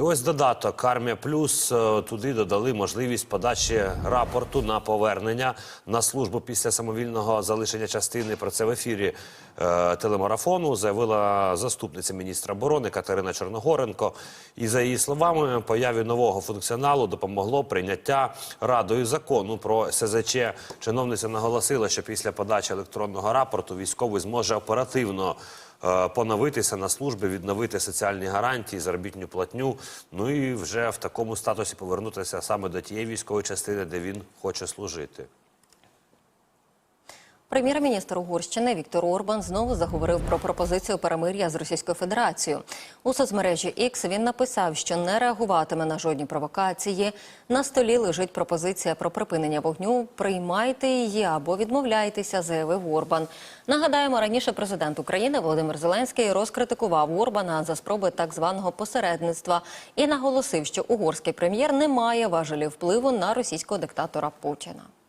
Ось додаток Армія Плюс е, туди додали можливість подачі рапорту на повернення на службу після самовільного залишення частини. Про це в ефірі е, телемарафону заявила заступниця міністра оборони Катерина Чорногоренко. І за її словами, появі нового функціоналу допомогло прийняття радою закону про СЗЧ. Чиновниця наголосила, що після подачі електронного рапорту військовий зможе оперативно поновитися на службі, відновити соціальні гарантії, заробітну платню. Ну і вже в такому статусі повернутися саме до тієї військової частини, де він хоче служити. Прем'єр-міністр Угорщини Віктор Орбан знову заговорив про пропозицію перемир'я з Російською Федерацією. У соцмережі X він написав, що не реагуватиме на жодні провокації. На столі лежить пропозиція про припинення вогню. Приймайте її або відмовляйтеся, заявив Орбан. Нагадаємо, раніше президент України Володимир Зеленський розкритикував Орбана за спроби так званого посередництва і наголосив, що угорський прем'єр не має важелів впливу на російського диктатора Путіна.